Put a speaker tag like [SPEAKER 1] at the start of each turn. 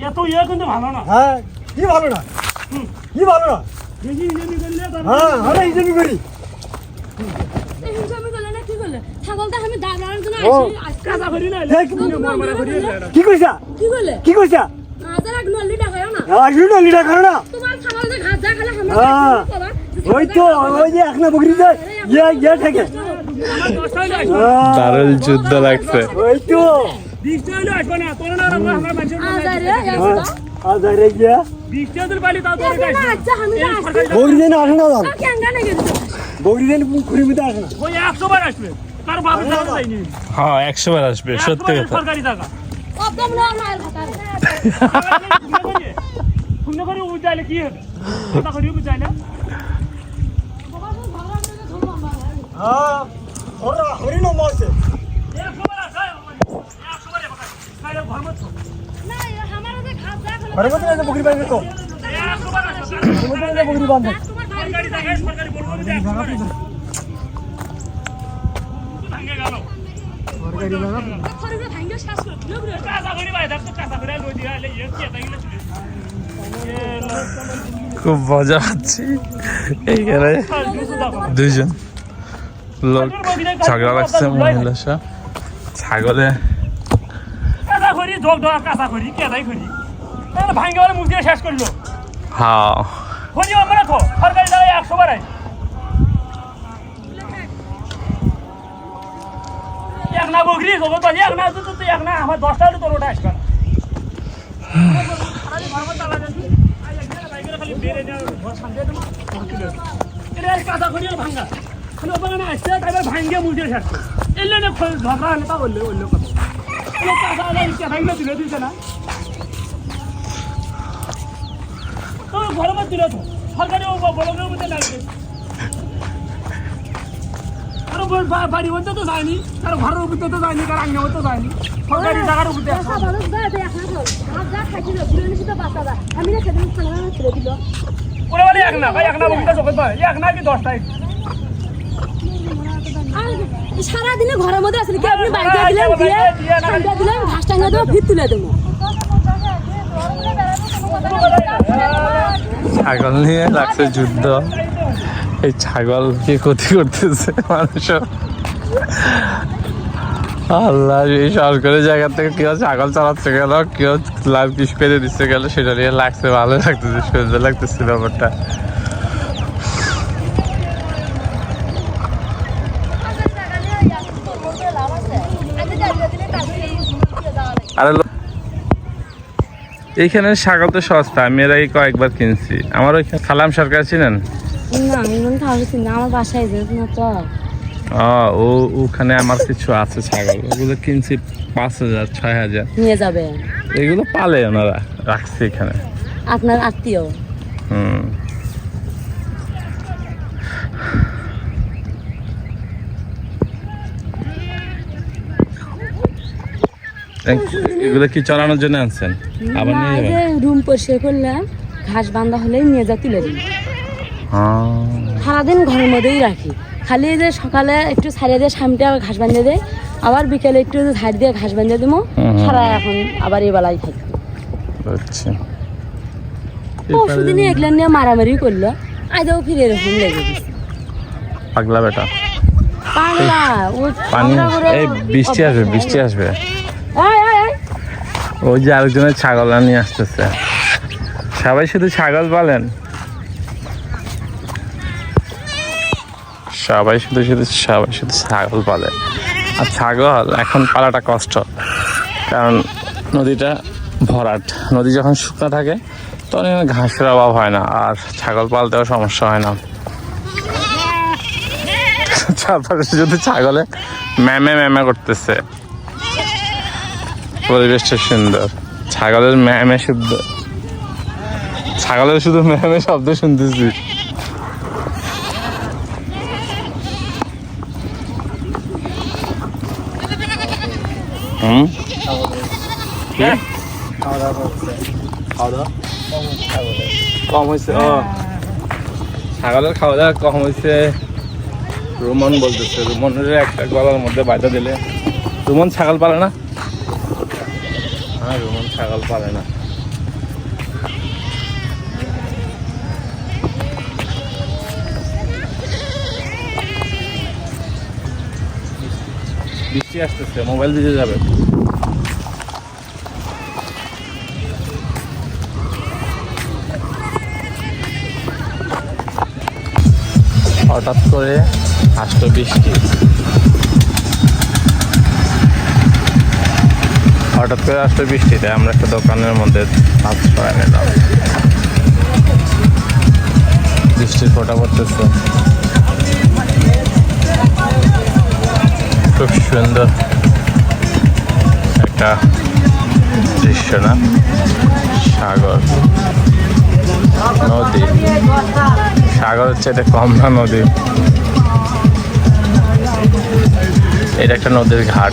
[SPEAKER 1] এত ইয়ে কিন্তু ভালো না।
[SPEAKER 2] হ্যাঁ কি ভালো না? কি ভালো না?
[SPEAKER 1] বেশি করলে তারপরে-
[SPEAKER 2] হ্যাঁ করি।
[SPEAKER 3] হিংসামি করলে কি
[SPEAKER 2] কইছা?
[SPEAKER 3] কি
[SPEAKER 2] কি কইছা?
[SPEAKER 3] হ্যাঁ।
[SPEAKER 2] ওই তো ওই যে বকরি যায় ইয়ে ইয়ে থেকে। হ্যাঁ,
[SPEAKER 4] যুদ্ধ লাগছে।
[SPEAKER 2] ওই তো।
[SPEAKER 1] বিশটা হইলে আসবে না। তোর না আমরা মানুষের
[SPEAKER 3] আজ
[SPEAKER 1] মধ্যে
[SPEAKER 3] আর রে, এসো।
[SPEAKER 2] আজ আরে গিয়া।
[SPEAKER 1] তাও তোর
[SPEAKER 3] না, আচ্ছা,
[SPEAKER 2] দেন আসে না দেন মধ্যে আসে না?
[SPEAKER 1] ওই একশো বার আসবে। কারও বাবু। যায়নি।
[SPEAKER 4] হ্যাঁ একশো বার আসবে সত্যি কথা।
[SPEAKER 1] সরকারি টাকা। শুনে করে বুঝাইলে কি হবে? কথা করি বুঝাইলে
[SPEAKER 2] হ্যাঁ ওরা হরি না মারছে
[SPEAKER 1] একশো বার আসে একশো বার খাইলে ঘর মতো
[SPEAKER 3] না, এ আমারও যে ঘাস যা খেলে-
[SPEAKER 2] তো
[SPEAKER 4] খুব মজা পাচ্ছি এইখানে দুইজন। লোক ঝগড়া লাগছে মহিলার সাথে ছাগলে
[SPEAKER 1] করি ঢোক ঢোক কাঁচা করি কেদাই করি। তাহলে ভাঙ্গে বলে মুখ দিয়ে শেষ করল।
[SPEAKER 4] হ্যাঁ
[SPEAKER 1] খোঁজি আমরা তো সরকারি টাকা একশো বার এক না বকরি খবর তো এক না তো তো এক না আমার দশটা হলে তোর ওটা আসবে না। কাঁচা করি ভাঙ্গা। খালি ওপরে না আসছে তারপর ভাঙ্গে মুখে শেষ করে। এলে না ঝগড়া হলে তা বললে বললে কথা। মধ্যে দিল তো সরকারি বড়দের মধ্যে লাগবে কারও ব- বা- বাড়ির মধ্যে তো যায়নি কারও ঘরের উপর তো যায়নি কারও আঙ্গের মধ্যে যায়নি সরকারি জায়গার উপর
[SPEAKER 3] বুড়ো
[SPEAKER 1] ওরা বলে এক না ভাই এক না বলতে চোখে এক না কি দশটাই
[SPEAKER 3] আর সারাদিনে ঘরের মধ্যে আসলে কি আপনি বাড়িতে দিলেন দিয়ে ঠান্ডা দিলাম ঘাস টাঙ্গা দেবো ভিত তুলে দেবো।
[SPEAKER 4] ছাগল নিয়ে লাগছে যুদ্ধ। এই ছাগল কি ক্ষতি করতেছে মানুষ আল্লাহ এই সরকারি জায়গা থেকে কেউ ছাগল চালাচ্ছে গেল কেউ লাভ কিস পেরে দিচ্ছে গেল সেটা নিয়ে লাগছে ভালো লাগতেছে সুন্দর লাগতেছে ব্যাপারটা। আরে এইখানে ছাগল তো সস্তা আমি এর আগে কয়েকবার কিনছি। আমার ওইখানে সালাম সরকার ছিলেন ও ওখানে আমার কিছু আছে ছাগল ওগুলো কিনছি পাঁচ হাজার ছয় হাজার।
[SPEAKER 3] নিয়ে যাবে।
[SPEAKER 4] এগুলো পালে ওনারা রাখছে এখানে।
[SPEAKER 3] আপনার আত্মীয়?
[SPEAKER 4] হুম। এগুলো কি চড়ানোর জন্য আনছেন? আবার নিয়ে যাবেন?
[SPEAKER 3] রুম পরিষ্কার করলাম ঘাস বান্ধা হলেই নিয়ে যা তুলে দিই। সারাদিন ঘরের মধ্যেই রাখি। খালি যে সকালে একটু ছাড়িয়ে দিয়ে সামনে আবার ঘাস বাঁধিয়ে দেয় আবার বিকেলে একটু ঝাড় দিয়ে ঘাস বাঁধিয়ে দেবো সারা এখন আবার এই বেলায় থাকি। পরশুদিনে এগুলো নিয়ে মারামারি করল আজও ফিরে এরকম লেগে গেছে।
[SPEAKER 4] পাগলা বেটা।
[SPEAKER 3] পাগলা
[SPEAKER 4] এই বৃষ্টি আসবে বৃষ্টি আসবে। ওই যে আরেকজনের ছাগল নিয়ে আসতেছে। সবাই শুধু ছাগল পালেন? সবাই শুধু শুধু সবাই শুধু ছাগল পালে। আর ছাগল, এখন পালাটা কষ্ট। কারণ নদীটা ভরাট। নদী যখন শুকনো থাকে, তখন ঘাসের অভাব হয় না, আর ছাগল পালতেও সমস্যা হয় না। চারপাশে শুধু ছাগলে ম্যামে ম্যামে করতেছে। পরিবেশটা সুন্দর। ছাগলের ম্যামে শুদ্ধ ছাগলের শুধু ম্যামে শব্দ শুনতেছি। হুম? কম হয়েছে ও। ছাগলের খাওয়া দাওয়া কম হয়েছে রুমন বলতেছে, রুমনের একটা গলার মধ্যে বাজা দিলে। রুমন ছাগল পালে না? আর রোমান ছাগল পারে না। বৃষ্টি আসতেছে মোবাইল দিতে যাবে। হঠাৎ করে আসতো বৃষ্টি। হঠাৎ করে আসলো বৃষ্টিতে, আমরা একটা দোকানের মধ্যে ভাত সরাই নিলাম। বৃষ্টির ফোটা পড়তেছে। খুব সুন্দর একটা দৃশ্য না? সাগর। নদী। সাগরের চেয়ে কম না নদী। এটা একটা নদীর ঘাট।